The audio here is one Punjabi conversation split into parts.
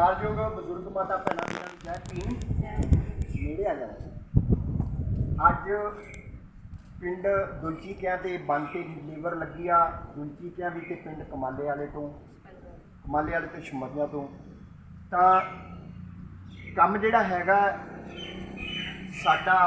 ਸਤਿਕਾਰਯੋਗ ਬਜ਼ੁਰਗ ਮਾਤਾ ਭੈਣਾਂ ਦੀ ਜੈ ਭੀਮ। ਨੇੜੇ ਆ ਜਾਣਾ। ਅੱਜ ਪਿੰਡ ਦੁਲਚੀ ਕਿਆਂ ਤੇ ਬੰਨ ਤੇ ਲੀਵਰ ਲੱਗੀ ਆ। ਦੁਲਚੀ ਕਿਆਂ ਵੀ ਤੇ ਪਿੰਡ ਕਮਾਲੇ ਵਾਲੇ ਤੋਂ, ਕਮਾਲੇ ਵਾਲੇ ਤੇ ਸ਼ਮਰੀਆਂ ਤੋਂ। ਤਾਂ ਕੰਮ ਜਿਹੜਾ ਹੈਗਾ, ਸਾਡਾ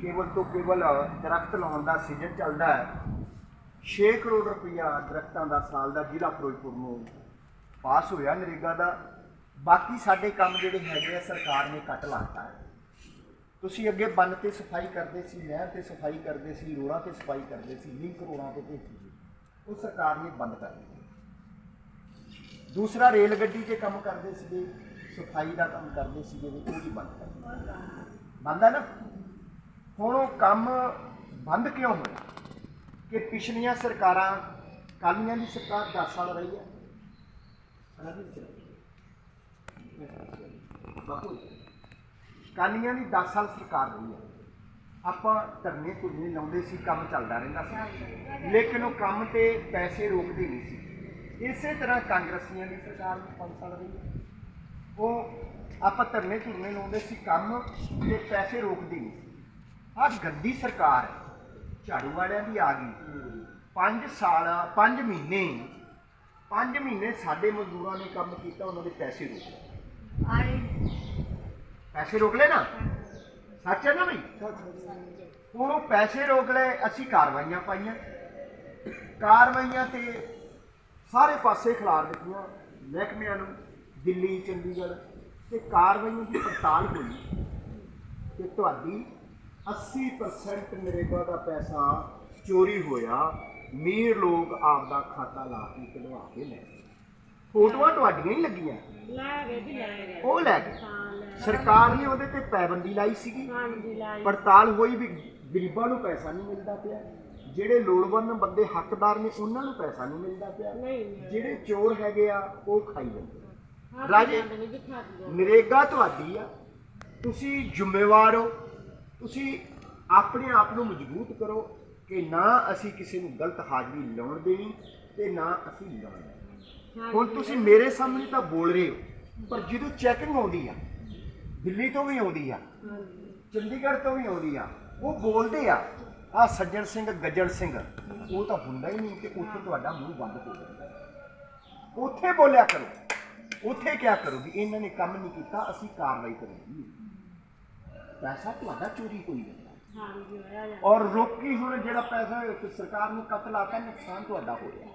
ਕੇਵਲ ਤੋਂ ਕੇਵਲ ਦਰਖਤ ਲਾਉਣ ਦਾ ਸੀਜ਼ਨ ਚੱਲਦਾ ਹੈ। 6 ਕਰੋੜ ਰੁਪਇਆ ਦਰਖਤਾਂ ਦਾ ਸਾਲ ਦਾ ਜ਼ਿਲ੍ਹਾ ਫਿਰੋਜ਼ਪੁਰ ਨੂੰ ਪਾਸ ਹੋਇਆ ਨਰੇਗਾ ਦਾ। ਬਾਕੀ ਸਾਡੇ ਕੰਮ ਜਿਹੜੇ ਹੈਗੇ ਆ, ਸਰਕਾਰ ਨੇ ਕੱਟ ਲਾਤਾ ਹੈ। ਤੁਸੀਂ ਅੱਗੇ ਬੰਨ ਤੇ ਸਫ਼ਾਈ ਕਰਦੇ ਸੀ, ਨਹਿਰ ਤੇ ਸਫ਼ਾਈ ਕਰਦੇ ਸੀ, ਰੋੜਾਂ ਤੇ ਸਫ਼ਾਈ ਕਰਦੇ ਸੀ ਲਿੰਕ ਰੋੜਾਂ ਤੇ ਭੇਜੀ ਉਹ ਸਰਕਾਰ ਨੇ ਬੰਦ ਕਰ ਦਿੱਤਾ। ਦੂਸਰਾ, ਰੇਲ ਗੱਡੀ 'ਤੇ ਕੰਮ ਕਰਦੇ ਸੀਗੇ, ਸਫ਼ਾਈ ਦਾ ਕੰਮ ਕਰਦੇ ਸੀਗੇ, ਉਹ ਵੀ ਬੰਦ ਕਰ ਦਿੱਤਾ। ਬੰਦ ਹੈ ਨਾ? ਹੁਣ ਉਹ ਕੰਮ ਬੰਦ ਕਿਉਂ ਹੋਇਆ? ਕਿ ਪਿਛਲੀਆਂ ਸਰਕਾਰਾਂ, ਕਾਲੀਆਂ ਦੀ ਸਰਕਾਰ 10 ਸਾਲ ਰਹੀ ਹੈ। ਬਾਪੂ ਕਾਲੀਆਂ ਦੀ 10 ਸਾਲ ਸਰਕਾਰ ਰਹੀ ਹੈ। ਆਪਾਂ ਧਰਨੇ ਧੁਰਨੇ ਲਾਉਂਦੇ ਸੀ, ਕੰਮ ਚੱਲਦਾ ਰਹਿੰਦਾ ਸੀ। ਲੇਕਿਨ ਉਹ ਕੰਮ ਤੇ ਪੈਸੇ ਰੋਕਦੇ ਨਹੀਂ ਸੀ। ਇਸੇ ਤਰ੍ਹਾਂ ਕਾਂਗਰਸੀਆਂ ਦੀ ਸਰਕਾਰ ਵੀ 5 ਸਾਲ ਰਹੀ ਹੈ। ਉਹ ਆਪਾਂ ਧਰਨੇ ਝੁਰਨੇ ਲਾਉਂਦੇ ਸੀ, ਕੰਮ ਤੇ ਪੈਸੇ ਰੋਕਦੇ ਨਹੀਂ ਸੀ। ਆਹ ਗੰਦੀ ਸਰਕਾਰ ਝਾੜੂ ਵਾਲਿਆਂ ਦੀ ਆ ਗਈ। 5 ਸਾਲ 5 ਮਹੀਨੇ 5 ਮਹੀਨੇ ਸਾਡੇ ਮਜ਼ਦੂਰਾਂ ਨੇ ਕੰਮ ਕੀਤਾ, ਉਹਨਾਂ ਦੇ ਪੈਸੇ ਰੋਕ ਪੈਸੇ ਰੋਕ ਲਏ ਨਾ? ਸੱਚ ਹੈ ਨਾ ਬਈ? ਹੁਣ ਉਹ ਪੈਸੇ ਰੋਕ ਲਏ, ਅਸੀਂ ਕਾਰਵਾਈਆਂ ਪਾਈਆਂ। ਕਾਰਵਾਈਆਂ ਤੇ ਸਾਰੇ ਪਾਸੇ ਖਿਲਾਰ ਦਿੱਤੀਆਂ ਮਹਿਕਮਿਆਂ ਨੂੰ, ਦਿੱਲੀ, ਚੰਡੀਗੜ੍ਹ। ਤੇ ਕਾਰਵਾਈਆਂ ਦੀ ਪੜਤਾਲ ਹੋਈ ਕਿ ਤੁਹਾਡੀ 80% ਨਰੇਗਾ ਦਾ ਪੈਸਾ ਚੋਰੀ ਹੋਇਆ ਮੀਰ ਲੋਕ ਆਪਦਾ ਖਾਤਾ ਲਾ ਕੇ ਕਢਵਾ ਕੇ ਲੈ ਫੋਟੋਆਂ ਤੁਹਾਡੀਆਂ ਹੀ ਲੱਗੀਆਂ। ਲੈ ਗਏ ਜੀ ਲੈ ਗਏ ਉਹ ਲੈ ਗਏ ਹਾਂ ਲੈ ਗਏ। ਸਰਕਾਰ ਨੇ ਉਹਦੇ ਤੇ ਪਾਬੰਦੀ ਲਾਈ ਸੀਗੀ। ਹਾਂਜੀ ਲਾਈ। ਪੜਤਾਲ ਹੋਈ ਵੀ ਗਰੀਬਾਂ ਨੂੰ ਪੈਸਾ ਨਹੀਂ ਮਿਲਦਾ ਪਿਆ। ਜਿਹੜੇ ਲੋੜਵੰਦ ਬੰਦੇ ਹੱਕਦਾਰ ਨੇ ਉਹਨਾਂ ਨੂੰ ਪੈਸਾ ਨਹੀਂ ਮਿਲਦਾ ਪਿਆ। ਨਹੀਂ। ਨਹੀਂ ਜਿਹੜੇ ਚੋਰ ਹੈਗੇ ਆ ਉਹ ਖਾਈ ਜਾਂਦੇ। ਹਾਂ ਰਾਜੇ- ਖਾ ਦਿਓ ਨਰੇਗਾ ਤੁਹਾਡੀ ਆ। ਤੁਸੀਂ ਜ਼ਿੰਮੇਵਾਰ ਹੋ। ਤੁਸੀਂ ਆਪਣੇ ਆਪ ਨੂੰ ਮਜ਼ਬੂਤ ਕਰੋ ਕਿ ਨਾ ਅਸੀਂ ਕਿਸੇ ਨੂੰ ਗਲਤ ਹਾਜ਼ਰੀ ਲਾਉਣ ਦੇਣੀ ਤੇ ਨਾ ਅਸੀਂ ਲਾਉਣ ਹੁਣ ਤੁਸੀਂ ਮੇਰੇ ਸਾਹਮਣੇ ਤਾਂ ਬੋਲ ਰਹੇ ਹੋ ਪਰ ਜਦੋਂ ਚੈਕਿੰਗ ਆਉਂਦੀ ਆ ਦਿੱਲੀ ਤੋਂ ਵੀ ਆਉਂਦੀ ਆ ਚੰਡੀਗੜ੍ਹ ਤੋਂ ਵੀ ਆਉਂਦੀ ਆ ਉਹ ਬੋਲਦੇ ਆ ਆ ਸੱਜਣ ਸਿੰਘ ਗੱਜਣ ਸਿੰਘ ਉਹ ਤਾਂ ਹੁੰਦਾ ਹੀ ਨਹੀਂ ਕਿ ਉੱਥੇ ਤੁਹਾਡਾ ਮੂੰਹ ਬੰਦ ਹੋ ਜਾਂਦਾ। ਉੱਥੇ ਬੋਲਿਆ ਕਰੋ ਉੱਥੇ ਕਿਆ ਕਰੋ ਵੀ ਇਹਨਾਂ ਨੇ ਕੰਮ ਨਹੀਂ ਕੀਤਾ ਅਸੀਂ ਕਾਰਵਾਈ ਕਰਾਂਗੇ ਪੈਸਾ ਤੁਹਾਡਾ ਚੋਰੀ ਹੋਈ ਜਾਂਦਾ ਹਾਂਜੀ ਹੋਇਆ ਜਾਂਦਾ ਔਰ ਰੋਕੀ ਹੁਣ ਜਿਹੜਾ ਪੈਸਾ ਸਰਕਾਰ ਨੂੰ ਕਤਲ ਆਤਾ ਨੁਕਸਾਨ ਤੁਹਾਡਾ ਹੋ ਰਿਹਾ।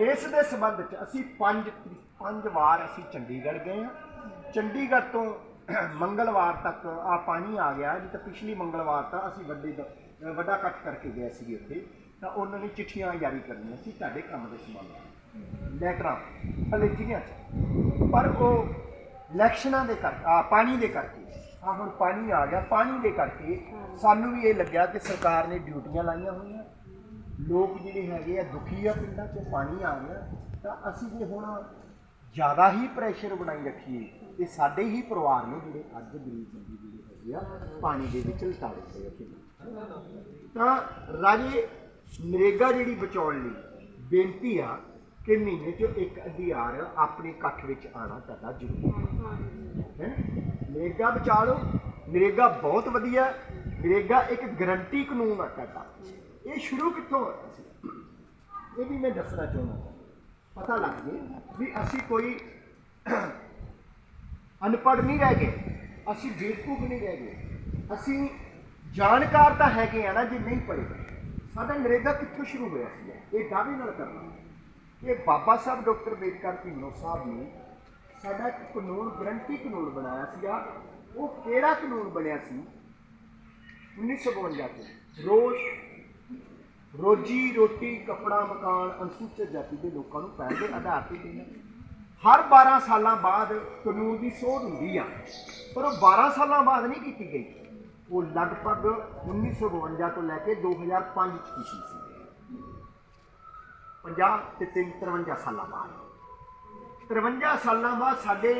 ਇਸ ਦੇ ਸੰਬੰਧ ਚ ਅਸੀਂ ਪੰਜ ਪੰਜ ਵਾਰ ਅਸੀਂ ਚੰਡੀਗੜ੍ਹ ਗਏ ਹਾਂ। ਚੰਡੀਗੜ੍ਹ ਤੋਂ ਮੰਗਲਵਾਰ ਤੱਕ ਆ ਪਾਣੀ ਆ ਗਿਆ ਜੀ ਪਿਛਲੀ ਮੰਗਲਵਾਰ ਤਾਂ ਅਸੀਂ ਵੱਡੇ ਦ- ਵੱਡਾ ਇਕੱਠ ਕਰਕੇ ਗਏ ਸੀਗੇ ਉੱਥੇ। ਤਾਂ ਉਹਨਾਂ ਨੇ ਚਿੱਠੀਆਂ ਜਾਰੀ ਕਰਨੀਆਂ ਸੀ ਤੁਹਾਡੇ ਕੰਮ ਦੇ ਸੰਬੰਧ ਲੈਟਰਾਂ ਅਲੇਜੀਆਂ ਚ। ਪਰ ਉਹ ਇਲੈਕਸ਼ਨਾਂ ਦੇ ਕਰਕੇ, ਆ ਪਾਣੀ ਦੇ ਕਰਕੇ, ਆ ਹੁਣ ਪਾਣੀ ਆ ਗਿਆ। ਪਾਣੀ ਦੇ ਕਰਕੇ ਸਾਨੂੰ ਵੀ ਇਹ ਲੱਗਿਆ ਕਿ ਸਰਕਾਰ ਨੇ ਡਿਊਟੀਆਂ ਲਾਈਆਂ ਹੋਈਆਂ। ਲੋਕ ਜਿਹੜੇ ਹੈਗੇ ਆ, ਦੁਖੀ ਆ ਪਿੰਡਾਂ 'ਚ ਪਾਣੀ ਆ ਗਿਆ ਤਾਂ ਅਸੀਂ ਜੇ ਹੁਣ ਜ਼ਿਆਦਾ ਹੀ ਪ੍ਰੈਸ਼ਰ ਬਣਾਈ ਰੱਖੀਏ ਇਹ ਸਾਡੇ ਹੀ ਪਰਿਵਾਰ ਨੂੰ ਜਿਹੜੇ ਅੱਜ ਗਰੀਬ ਬੰਦੇ ਜਿਹੜੇ ਹੈਗੇ ਆ, ਪਾਣੀ ਦੇ ਵਿੱਚ ਲਟਾ ਦਿੱਤੇ ਆ ਤਾਂ ਰਾਜੇ ਨਰੇਗਾ ਜਿਹੜੀ ਬਚਾਉਣ ਲਈ ਬੇਨਤੀ ਆ ਕਿ ਮਹੀਨੇ 'ਚ ਇੱਕ ਅਧਿਆਰ ਆਪਣੇ ਇਕੱਠ ਵਿੱਚ ਆਣਾ ਤੁਹਾਡਾ ਜ਼ਰੂਰੀ ਹੈ। ਨਰੇਗਾ ਬਚਾ ਲਓ। ਨਰੇਗਾ ਬਹੁਤ ਵਧੀਆ। ਨਰੇਗਾ ਇੱਕ ਗਰੰਟੀ ਕਾਨੂੰਨ ਆ ਤੁਹਾਡਾ। ਇਹ ਸ਼ੁਰੂ ਕਿੱਥੋਂ ਹੋਇਆ ਸੀ? ਇਹ ਵੀ ਮੈਂ ਦੱਸਣਾ ਚਾਹੁੰਦਾ ਹਾਂ। ਪਤਾ ਲੱਗ ਜੇ ਵੀ ਅਸੀਂ ਕੋਈ ਅਨਪੜ੍ਹ ਨਹੀਂ ਰਹਿ ਗਏ, ਅਸੀਂ ਬੇਵਕੂਫ ਨਹੀਂ ਰਹਿ ਗਏ। ਅਸੀਂ ਜਾਣਕਾਰ ਤਾਂ ਹੈਗੇ ਆ ਨਾ ਜੇ ਨਹੀਂ ਪੜ੍ਹੇ। ਸਾਡਾ ਨਰੇਗਾ ਕਿੱਥੋਂ ਸ਼ੁਰੂ ਹੋਇਆ ਸੀ? ਇਹ ਦਾਅਵੇ ਨਾਲ ਕਰਨਾ। ਕਿ ਬਾਬਾ ਸਾਹਿਬ ਡਾਕਟਰ ਬੇਦਕਰ ਭੀਮਰਾਓ ਸਾਹਿਬ ਨੇ ਸਾਡਾ ਇੱਕ ਕਾਨੂੰਨ ਗਰੰਟੀ ਕਾਨੂੰਨ ਬਣਾਇਆ ਸੀਗਾ। ਉਹ ਕਿਹੜਾ ਕਾਨੂੰਨ ਬਣਿਆ ਸੀ? 1952 ਚ। ਰੋਸ਼ ਰੋਜੀ ਰੋਟੀ, ਕੱਪੜਾ, ਮਕਾਨ, ਅਨੁਸੂਚਿਤ ਜਾਤੀ ਦੇ ਲੋਕਾਂ ਨੂੰ ਪਹਿਲ ਦੇ ਆਧਾਰ ਤੇ ਦੇਣਾ ਹਰ 12 ਸਾਲਾਂ ਬਾਅਦ ਕਾਨੂੰਨ ਦੀ ਸੋਧ ਹੁੰਦੀ ਆ, ਪਰ ਉਹ 12 ਸਾਲਾਂ ਬਾਅਦ ਨਹੀਂ ਕੀਤੀ ਗਈ। ਉਹ ਲਗਭਗ 1952 ਤੋਂ ਲੈ ਕੇ 2005 ਚ ਕੀਤੀ ਸੀ। 50 ਤੇ 3 53 ਸਾਲਾਂ ਬਾਅਦ। 53 ਸਾਲਾਂ ਬਾਅਦ ਸਾਡੇ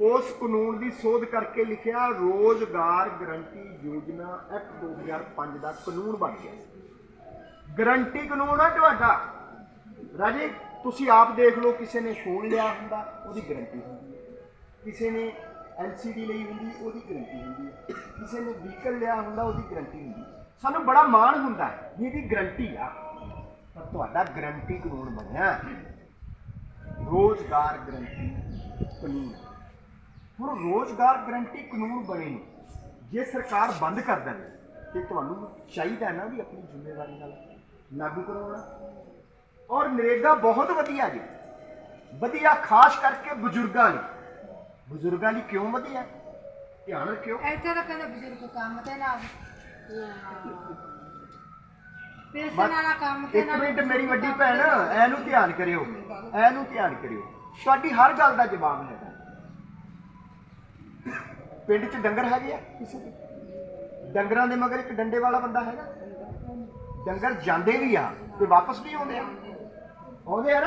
ਉਸ ਕਾਨੂੰਨ ਦੀ ਸੋਧ ਕਰਕੇ ਲਿਖਿਆ ਰੋਜ਼ਗਾਰ ਗਰੰਟੀ ਯੋਜਨਾ ਐਕਟ 2005 ਦਾ ਕਾਨੂੰਨ ਬਣ ਗਿਆ। ਗਰੰਟੀ ਕਾਨੂੰਨ ਆ ਤੁਹਾਡਾ। ਰਾਜੇ, ਤੁਸੀਂ ਆਪ ਦੇਖ ਲਓ, ਕਿਸੇ ਨੇ ਫੋਨ ਲਿਆ ਹੁੰਦਾ, ਉਹਦੀ ਗਰੰਟੀ ਹੁੰਦੀ ਹੈ। ਕਿਸੇ ਨੇ ਐਲਸੀਡੀ ਲਈ ਹੁੰਦੀ, ਉਹਦੀ ਗਰੰਟੀ ਹੁੰਦੀ ਹੈ। ਕਿਸੇ ਨੇ ਵਹੀਕਲ ਲਿਆ ਹੁੰਦਾ, ਉਹਦੀ ਗਰੰਟੀ ਹੁੰਦੀ ਹੈ। ਸਾਨੂੰ ਬੜਾ ਮਾਣ ਹੁੰਦਾ ਹੈ ਵੀ ਇਹਦੀ ਗਰੰਟੀ ਆ। ਪਰ ਤੁਹਾਡਾ ਗਰੰਟੀ ਕਾਨੂੰਨ ਬਣਿਆ। ਹੈ। ਰੋਜ਼ਗਾਰ ਗਰੰਟੀ, ਕਾਨੂੰਨ। ਹੁਣ ਰੋਜ਼ਗਾਰ ਗਰੰਟੀ ਕਾਨੂੰਨ ਬਣੇ ਨੇ। ਜੇ ਸਰਕਾਰ ਬੰਦ ਕਰ ਦੇਵੇ, ਤੇ ਤੁਹਾਨੂੰ ਚਾਹੀਦਾ ਹੈ ਨਾ ਵੀ ਆਪਣੀ ਜ਼ਿੰਮੇਵਾਰੀ ਨਾਲ ਲਾਗੂ ਕਰਵਾਉਣਾ ਔਰ ਨਰੇਗਾ ਬਹੁਤ ਵਧੀਆ ਜੀ। ਵਧੀਆ ਖਾਸ ਕਰਕੇ ਬਜ਼ੁਰਗਾਂ ਲਈ। ਬਜ਼ੁਰਗਾਂ ਲਈ ਕਿਉਂ ਵਧੀਆ? ਧਿਆਨ ਰੱਖਿਓ। ਇੱਥੇ ਤਾਂ ਕਹਿੰਦੇ ਬਜ਼ੁਰਗ ਕੰਮ ਤੇ ਨਾ ਪੈਸੇ ਬਸ ਵਾਲਾ ਕੰਮ ਤੇ ਇੱਕ ਨਾ ਮਿੰਟ ਮੇਰੀ ਵੱਡੀ ਭੈਣ ਐਨੂੰ ਧਿਆਨ ਕਰਿਓ। ਐਨੂੰ ਧਿਆਨ ਕਰਿਓ। ਤੁਹਾਡੀ ਹਰ ਗੱਲ ਦਾ ਜਵਾਬ ਹੈਗਾ ਪਿੰਡ 'ਚ ਡੰਗਰ ਹੈਗੇ ਆ? ਕਿਸੇ ਦੇ ਡੰਗਰਾਂ ਦੇ ਮਗਰ ਇੱਕ ਡੰਡੇ ਵਾਲਾ ਬੰਦਾ ਹੈਗਾ? ਡੰਗਰ ਜਾਂਦੇ ਵੀ ਆ, ਤੇ ਵਾਪਸ ਵੀ ਆਉਂਦੇ ਆ। ਆਉਂਦੇ ਆ ਨਾ?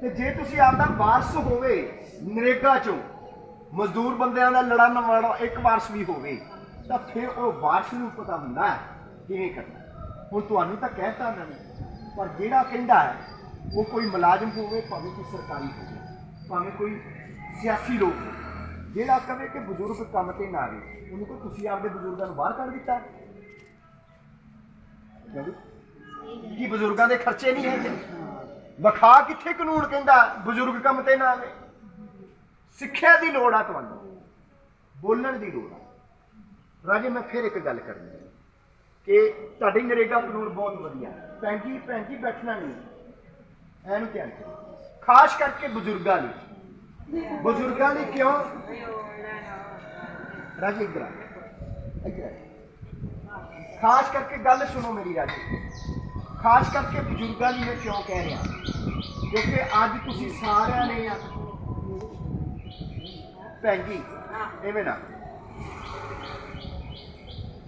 ਤੇ ਜੇ ਤੁਸੀਂ ਆਪਦਾ ਵਾਰਸ ਹੋਵੇ ਨਰੇਗਾ ਚੋਂ, ਮਜ਼ਦੂਰ ਬੰਦਿਆਂ ਦਾ ਲੜਨ ਵਾਲਾ ਇੱਕ ਵਾਰਸ ਵੀ ਹੋਵੇ, ਤਾਂ ਫਿਰ ਉਹ ਵਾਰਸ ਨੂੰ ਪਤਾ ਹੁੰਦਾ ਹੈ ਕਿਵੇਂ ਕਰਨਾ ਹੁਣ ਤੁਹਾਨੂੰ ਤਾਂ ਕਹਿਤਾ ਉਹਨਾਂ ਨੇ ਪਰ ਜਿਹੜਾ ਕਹਿੰਦਾ ਹੈ, ਉਹ ਕੋਈ ਮੁਲਾਜ਼ਮ ਹੋਵੇ, ਭਾਵੇਂ ਕੋਈ ਸਰਕਾਰੀ ਹੋਵੇ, ਭਾਵੇਂ ਕੋਈ ਸਿਆਸੀ ਲੋਕ ਹੋਵੇ ਜਿਹੜਾ ਕਵੇ ਕਿ ਬਜ਼ੁਰਗ ਕੰਮ ਤੇ ਨਾ ਆਵੇ ਉਹਨੂੰ ਕੋਈ ਤੁਸੀਂ ਆਪਦੇ ਬਜ਼ੁਰਗਾਂ ਨੂੰ ਬਾਹਰ ਕੱਢ ਦਿੱਤਾ ਕੀ ਬਜ਼ੁਰਗਾਂ ਦੇ ਖਰਚੇ ਨਹੀਂ ਹੈਗੇ? ਵਿਖਾ ਕਿੱਥੇ ਕਾਨੂੰਨ ਕਹਿੰਦਾ, ਬਜ਼ੁਰਗ ਕੰਮ ਤੇ ਨਾ ਆਵੇ। ਸਿੱਖਿਆ ਦੀ ਲੋੜ ਆ ਤੁਹਾਨੂੰ, ਬੋਲਣ ਦੀ ਲੋੜ ਆ। ਰਾਜੇ, ਮੈਂ ਫਿਰ ਇੱਕ ਗੱਲ ਕਰਨੀ ਹੈ ਕਿ ਤੁਹਾਡੀ ਨਰੇਗਾ ਕਾਨੂੰਨ ਬਹੁਤ ਵਧੀਆ ਭੈਣ ਜੀ ਭੈਣ ਜੀ, ਬੈਠਣਾ ਨਹੀਂ। ਐਨੂੰ ਧਿਆਨ ਕਰੋ। ਖਾਸ ਕਰਕੇ ਬਜ਼ੁਰਗਾਂ ਲਈ। ਬਜ਼ੁਰਗਾਂ ਲਈ ਕਿਉਂ? ਰਾਜੇ, ਇਧਰ ਆ। ਇੱਧਰ ਆ। ਖਾਸ ਕਰਕੇ ਗੱਲ ਸੁਣੋ ਮੇਰੀ ਰਾਜੇ। ਖਾਸ ਕਰਕੇ ਬਜ਼ੁਰਗਾਂ ਲਈ ਮੈਂ ਕਿਉਂ ਕਹਿ ਰਿਹਾ? ਕਿਉਂਕਿ ਅੱਜ ਤੁਸੀਂ ਸਾਰਿਆਂ ਨੇ ਆ ਭੈਣ ਜੀ ਐਵੇਂ ਨਾ।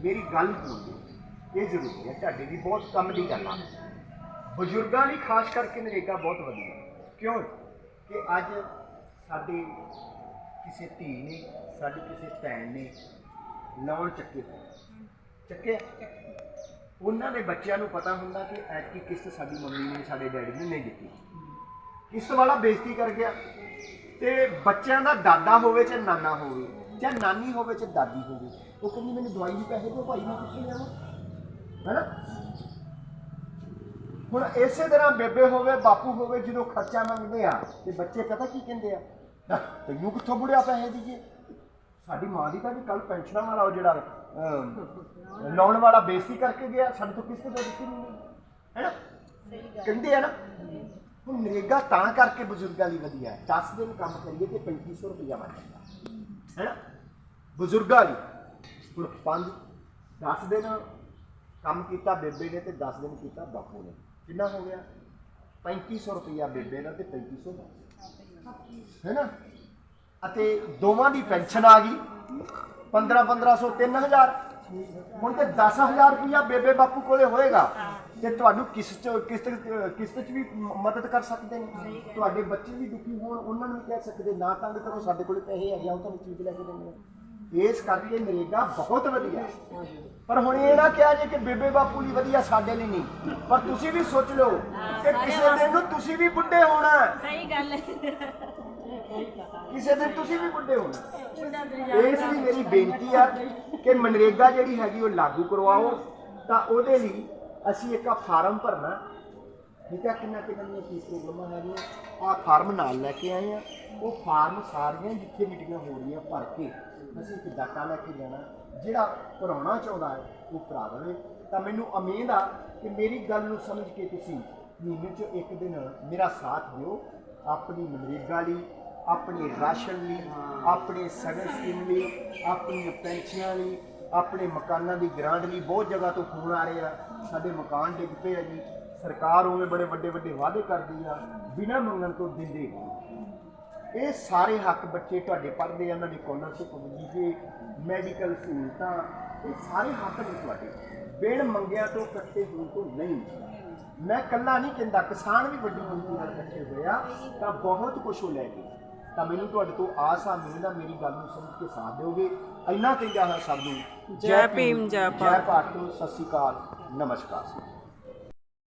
ਮੇਰੀ ਗੱਲ ਸੁਣੋ। ਇਹ ਜ਼ਰੂਰੀ ਹੈ ਤੁਹਾਡੇ ਲਈ ਬਹੁਤ ਕੰਮ ਦੀ ਗੱਲ ਆ। ਬਜ਼ੁਰਗਾਂ ਲਈ ਖਾਸ ਕਰਕੇ ਨਰੇਗਾ ਬਹੁਤ ਵਧੀਆ ਕਿਉਂ? ਕਿ ਅੱਜ ਸਾਡੇ ਕਿਸੇ ਧੀ ਨੇ ਸਾਡੀ ਕਿਸੇ ਭੈਣ ਨੇ ਲੋਨ ਚੱਕੇ ਹੋਏ। ਚੱਕਿਆ। ਉਹਨਾਂ ਦੇ ਬੱਚਿਆਂ ਨੂੰ ਪਤਾ ਹੁੰਦਾ ਕਿ ਐਤਕੀ ਕਿਸ਼ਤ ਸਾਡੀ ਮੰਮੀ ਨੇ ਸਾਡੇ ਡੈਡੀ ਨੇ ਨਹੀਂ ਦਿੱਤੀ। ਕਿਸ਼ਤ ਵਾਲਾ ਬੇਇੱਜ਼ਤੀ ਕਰ ਗਿਆ। ਤੇ ਬੱਚਿਆਂ ਦਾ ਦਾਦਾ ਹੋਵੇ ਚਾਹੇ ਨਾਨਾ ਹੋਵੇ ਜਾਂ ਨਾਨੀ ਹੋਵੇ ਚਾਹੇ ਦਾਦੀ ਹੋਵੇ ਉਹ ਕਹਿੰਦੀ ਮੈਨੂੰ ਦਵਾਈ ਦੇ ਪੈਸੇ ਦਿਓ ਭਾਈ ਮੈਂ ਕਿੱਥੇ ਜਾਵਾਂ? ਹੈਨਾ? ਹੁਣ ਇਸੇ ਤਰ੍ਹਾਂ ਬੇਬੇ ਹੋਵੇ ਬਾਪੂ ਹੋਵੇ ਜਦੋਂ ਖਰਚਾ ਮੰਗਦੇ ਆ ਤੇ ਬੱਚੇ ਪਤਾ ਕੀ ਕਹਿੰਦੇ ਆ? "ਲੈ, ਤੈਨੂੰ ਕਿੱਥੋਂ ਬੁੜਿਆ ਪੈਸੇ ਦੀਏ? ਸਾਡੀ ਮਾਂ ਦੀ ਤਾਂ ਵੀ ਕੱਲ ਪੈਨਸ਼ਨਾਂ ਵਾਲਾ ਉਹ ਜਿਹੜਾ ਅਮ, ਲਾਉਣ ਵਾਲਾ ਬੇਇੱਜ਼ਤੀ ਕਰਕੇ ਗਿਆ ਸਾਡੇ ਤੋਂ ਕਿਸ਼ਤ ਦੇ ਦਿੱਤੀ ਨਹੀਂ ਹੈਨਾ? ਕਹਿੰਦੇ ਆ ਨਾ ਹੁਣ ਨਰੇਗਾ ਤਾਂ ਕਰਕੇ ਬਜ਼ੁਰਗਾਂ ਲਈ ਵਧੀਆ ਹੈ। 10 ਦਿਨ ਕੰਮ ਕਰੀਏ ਤੇ 3500 ਰੁਪਇਆ ਬਣ ਜਾਂਦਾ। ਹੈਨਾ? ਬਜ਼ੁਰਗਾਂ ਲਈ। ਹੁਣ 5 10 ਦਿਨ ਕੰਮ ਕੀਤਾ ਬੇਬੇ ਨੇ ਤੇ 10 ਦਿਨ ਕੀਤਾ ਬਾਪੂ ਨੇ। ਕਿੰਨਾ ਹੋ ਗਿਆ? 3500 ਰੁਪਇਆ ਬੇਬੇ ਦਾ ਤੇ 3500 ਦਾ। ਹੈਨਾ? ਅਤੇ ਦੋਵਾਂ ਦੀ ਪੈਨਸ਼ਨ ਆ ਗਈ। 15 1500 3000 ਹੁਣ ਤੇ 10000 ਰੁਪਇਆ ਬੇਬੇ ਬਾਪੂ ਕੋਲੇ ਹੋਏਗਾ ਤੇ ਤੁਹਾਨੂੰ ਕਿਸ ਚ ਕਿਸ਼ਤ ਕਿਸ਼ਤ ਚ ਵੀ ਮਦਦ ਕਰ ਸਕਦੇ ਨੇ। ਤੁਹਾਡੇ ਬੱਚੇ ਵੀ ਦੁਖੀ ਹੋਣ ਉਹਨਾਂ ਨੂੰ ਵੀ ਕਹਿ ਸਕਦੇ ਨਾ ਤੰਗ ਕਰੋ ਸਾਡੇ ਕੋਲੇ ਪੈਸੇ ਹੈਗੇ ਆ ਉਹ ਤੁਹਾਨੂੰ ਚੀਜ਼ ਲੈ ਕੇ ਆ। ਇਸ ਕਰਕੇ ਨਰੇਗਾ ਬਹੁਤ ਵਧੀਆ ਪਰ ਹੁਣ ਇਹ ਨਾ ਕਿਹਾ ਜੇ ਕਿ ਬੇਬੇ ਬਾਪੂ ਲਈ ਵਧੀਆ ਸਾਡੇ ਲਈ ਨਹੀਂ। ਪਰ ਤੁਸੀਂ ਵੀ ਸੋਚ ਲਓ ਕਿ ਕਿਸੇ ਦਿਨ ਨੂੰ ਤੁਸੀਂ ਵੀ ਬੁੱਢੇ ਹੋਣਾ। ਸਹੀ ਗੱਲ ਹੈ। ਕਿਸੇ ਦਿਨ ਤੁਸੀਂ ਵੀ ਬੁੱਢੇ ਹੋਣਾ ਇਸ ਲਈ ਮੇਰੀ ਬੇਨਤੀ ਆ ਕਿ ਮਨਰੇਗਾ ਜਿਹੜੀ ਹੈਗੀ ਉਹ ਲਾਗੂ ਕਰਵਾਓ। ਤਾਂ ਉਹਦੇ ਲਈ ਅਸੀਂ ਇੱਕ ਫਾਰਮ ਭਰਨਾ। ਠੀਕ ਹੈ ਕਿੰਨਾ ਕਿੰਨਾ ਦੀਆਂ ਕੀ ਪ੍ਰੋਬਲਮਾਂ ਹੈਗੀਆਂ। ਆ ਫਾਰਮ ਨਾਲ ਲੈ ਕੇ ਆਏ ਆ। ਉਹ ਫਾਰਮ ਸਾਰੀਆਂ ਜਿੱਥੇ ਮੀਟਿੰਗਾਂ ਹੋ ਰਹੀਆਂ ਭਰ ਕੇ ਅਸੀਂ ਇੱਕ ਡਾਟਾ ਲੈ ਕੇ ਜਾਣਾ। ਜਿਹੜਾ ਭਰਾਉਣਾ ਚਾਹੁੰਦਾ ਹੈ ਉਹ ਭਰਾ ਦੇਵੇ। ਤਾਂ ਮੈਨੂੰ ਉਮੀਦ ਆ ਕਿ ਮੇਰੀ ਗੱਲ ਨੂੰ ਸਮਝ ਕੇ ਤੁਸੀਂ ਮਹੀਨੇ 'ਚ ਇੱਕ ਦਿਨ ਮੇਰਾ ਸਾਥ ਦਿਓ। ਆਪਣੀ ਮਨਰੇਗਾ ਲਈ ਆਪਣੇ ਰਾਸ਼ਨ ਲਈ ਆਪਣੇ ਸਗਨ ਸਕੀਮ ਲਈ ਆਪਣੀਆਂ ਪੈਨਸ਼ਨਾਂ ਲਈ ਆਪਣੇ ਮਕਾਨਾਂ ਦੀ ਗ੍ਰਾਂਟ ਲਈ ਬਹੁਤ ਜਗ੍ਹਾ ਤੋਂ ਫੋਨ ਆ ਰਹੇ ਆ। ਸਾਡੇ ਮਕਾਨ ਡਿੱਗ ਪਏ ਆ ਜੀ। ਸਰਕਾਰ ਉਵੇਂ ਬੜੇ ਵੱਡੇ ਵੱਡੇ ਵਾਅਦੇ ਕਰਦੀ ਆ ਬਿਨਾਂ ਮੰਗਣ ਤੋਂ ਦਿੰਦੇ ਇਹ ਸਾਰੇ ਹੱਕ ਬੱਚੇ ਤੁਹਾਡੇ ਪੜ੍ਹਦੇ ਆ ਉਹਨਾਂ ਦੀ ਸਕਾਲਰਸ਼ਿਪ ਵਜੀਫੇ ਮੈਡੀਕਲ ਸਹੂਲਤਾਂ ਇਹ ਸਾਰੇ ਹੱਕ ਨੇ ਤੁਹਾਡੇ। ਬਿਨ ਮੰਗਿਆ ਤੋਂ ਕੱਟੇ ਹੋਣ ਤੋਂ ਨਹੀਂ। ਮੈਂ ਕੱਲਾ ਨਹੀਂ ਕਹਿੰਦਾ ਕਿਸਾਨ ਵੀ ਵੱਡੀ ਗਿਣਤੀ ਨਾਲ ਇਕੱਠੇ ਹੋਏ ਆ ਤਾਂ ਬਹੁਤ ਕੁਝ ਉਹ ਲੈ ਗਏ। ਤਾਂ ਮੈਨੂੰ ਤੁਹਾਡੇ ਤੋਂ ਆਸ ਆ ਉਮੀਦ ਆ ਮੇਰੀ ਗੱਲ ਨੂੰ ਸਮਝ ਕੇ ਸਾਥ ਦਿਓਗੇ। ਇੰਨਾ ਕਹਿੰਦਾ ਹਾਂ ਸਭ ਨੂੰ। ਜੈ ਭੀਮ, ਜੈ ਭਾਰਤ। ਜੈ ਭਾਰਤ। ਸਤਿ ਸ਼੍ਰੀ ਅਕਾਲ। ਨਮਸਕਾਰ।